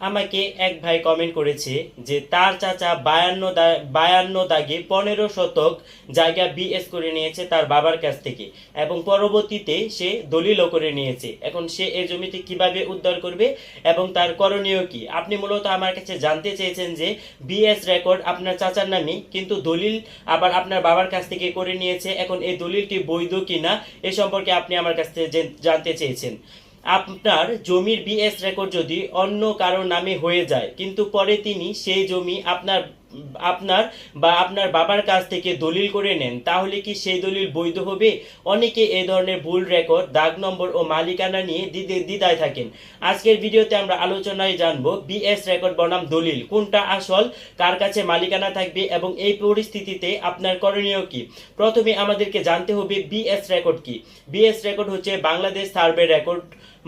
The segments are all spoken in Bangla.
আমাকে এক ভাই কমেন্ট করেছে যে তার চাচা বায়ান্ন বায়ান্ন দাগে পনেরো শতক জায়গা বিএস করে নিয়েছে তার বাবার কাছ থেকে এবং পরবর্তীতে সে দলিলও করে নিয়েছে। এখন সে এই জমিটি কীভাবে উদ্ধার করবে এবং তার করণীয় কি? আপনি মূলত আমার কাছে জানতে চেয়েছেন যে বিএস রেকর্ড আপনার চাচার নামে, কিন্তু দলিল আবার আপনার বাবার কাছ থেকে করে নিয়েছে। এখন এই দলিলটি বৈধ কিনা, এ সম্পর্কে আপনি আমার কাছ থেকে জানতে চেয়েছেন। আপনার জমির বিএস রেকর্ড যদি অন্য কারও নামে হয়ে যায়, কিন্তু পরে তিনি সেই জমি আপনার আপনার বা আপনার বাবার কাছ থেকে দলিল করে নেন, তাহলে কি সেই দলিল বৈধ হবে? অনেকে এই ধরনের ভুল রেকর্ড দাগ নম্বর ও মালিকানা নিয়ে দ্বিধে দ্বিধায় থাকেন। আজকের ভিডিওতে আমরা আলোচনায় জানব বিএস রেকর্ড বনাম দলিল, কোনটা আসল, কার কাছে মালিকানা থাকবে এবং এই পরিস্থিতিতে আপনার করণীয় কি? প্রথমে আমাদেরকে জানতে হবে বিএস রেকর্ড কি? বিএস রেকর্ড হচ্ছে বাংলাদেশ সার্ভে রেকর্ড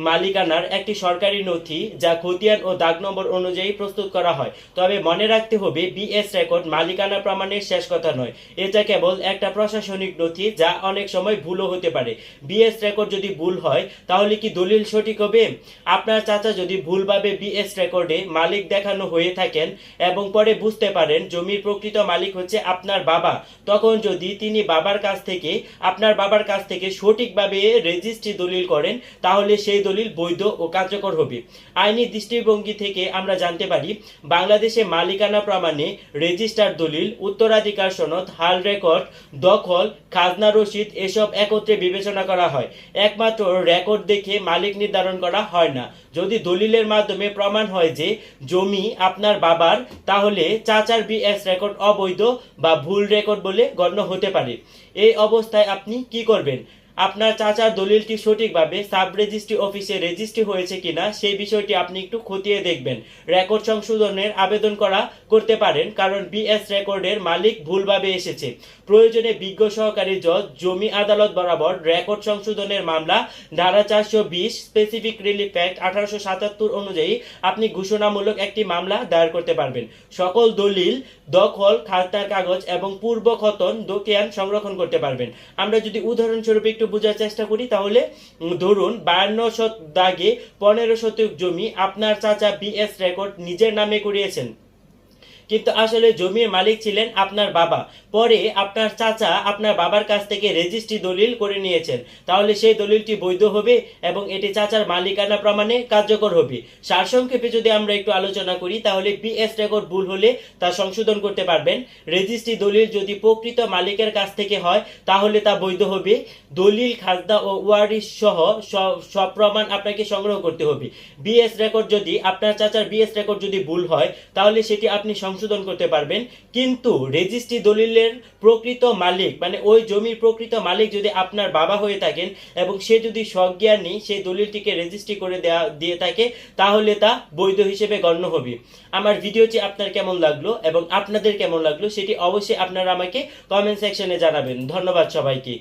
মালিকানার একটি সরকারি নথি যা খতিয়ান ও দাগ নম্বর অনুযায়ী প্রস্তুত করা হয়। তবে মনে রাখতে হবে বিএস রেকর্ড মালিকানা প্রমাণের শেষ কথা নয়। এটা কেবল একটা প্রশাসনিক নথি যা অনেক সময় ভুলও হতে পারে। বিএস রেকর্ড যদি ভুল হয়, তাহলে কি দলিল সঠিক হবে? আপনার চাচা যদি ভুলভাবে বিএস রেকর্ডে মালিক দেখানো হয়ে থাকেন এবং পরে বুঝতে পারেন জমির প্রকৃত মালিক হচ্ছে আপনার বাবা, তখন যদি তিনি বাবার কাছ থেকে, আপনার বাবার কাছ থেকে সঠিকভাবে রেজিস্ট্রি দলিল করেন, তাহলে সেই দলিল বৈধ ও কার্যকর হবে। আইনি দৃষ্টিভঙ্গি থেকে আমরা জানতে পারি, বাংলাদেশে মালিকানা প্রমাণে রেজিস্টার দলিল, উত্তরাধিকার সনদ, হাল রেকর্ড, দখল, খাজনা রসিদ এসব একত্রে বিবেচনা করা হয়। একমাত্র রেকর্ড দেখে মালিক নির্ধারণ করা হয় না। যদি দলিলের মাধ্যমে প্রমাণ হয় যে জমি আপনার বাবার, তাহলে চাচার বিএস রেকর্ড অবৈধ বা ভুল রেকর্ড বলে গণ্য হতে পারে। এই অবস্থায় আপনি কি করবেন? আপনার চাচার দলিলটি সঠিকভাবে সাব রেজিস্ট্রি অফিসে রেজিস্ট্রি হয়েছে কিনা সেই বিষয়টি আপনি একটু খতিয়ে দেখবেন। রেকর্ড সংশোধনের আবেদন করা করতে পারেন, কারণ বিএস রেকর্ডের মালিক ভুলভাবে এসেছে। প্রয়োজনে বিজ্ঞ সহকারী জজ, জমি আদালত বরাবর রেকর্ড সংশোধনের মামলা, ধারা চারশো বিশ স্পেসিফিক রিলিফ অ্যাক্ট আঠারোশো সাতাত্তর অনুযায়ী আপনি ঘোষণামূলক একটি মামলা দায়ের করতে পারবেন। সকল দলিল, দখল খাতার কাগজ এবং পূর্ব খতন দোকিয়ান সংরক্ষণ করতে পারবেন। আমরা যদি উদাহরণস্বরূপ একটু বোঝার চেষ্টা করি, তাহলে ধরুন, বায়ান্ন শত দাগে পনেরো শতক জমি আপনার চাচা বিএস রেকর্ড নিজের নামে করিয়েছেন। কিন্তু আসলে জমির মালিক ছিলেন আপনার বাবা। পরে আপনার চাচা আপনার বাবার কাছ থেকে রেজিস্ট্রি দলিল করে নিয়েছেন। তাহলে সেই দলিলটি বৈধ হবে এবং এটি চাচার মালিকানা প্রমাণে কার্যকর হবে। সারসংক্ষেপে যদি আমরা একটু আলোচনা করি, তাহলে বিএস রেকর্ড ভুল হলে তা সংশোধন করতে পারবেন। রেজিস্ট্রি দলিল যদি প্রকৃত মালিকের কাছ থেকে হয়, তাহলে তা বৈধ হবে। দলিল, খাজনা ও ওয়ারিশ সহ সব- প্রমাণ আপনাকে সংগ্রহ করতে হবে। বিএস রেকর্ড যদি, আপনার চাচার বিএস রেকর্ড যদি ভুল হয়, তাহলে সেটি আপনি সংশোধন করতে পারবেন। কিন্তু রেজিস্ট্রি দলিলের প্রকৃত মালিক মানে ওই জমির প্রকৃত মালিক যদি আপনার বাবা হয়ে থাকেন এবং সে যদি সজ্ঞানী সেই দলিলটিকে রেজিস্ট্রি করে দেওয়া দিয়ে থাকে, তাহলে তা বৈধ হিসেবে গণ্য হবে। আমার ভিডিওটি আপনার কেমন লাগল এবং আপনাদের কেমন লাগল, সেটি অবশ্যই আপনারা আমাকে কমেন্ট সেকশনে জানাবেন। ধন্যবাদ সবাইকে।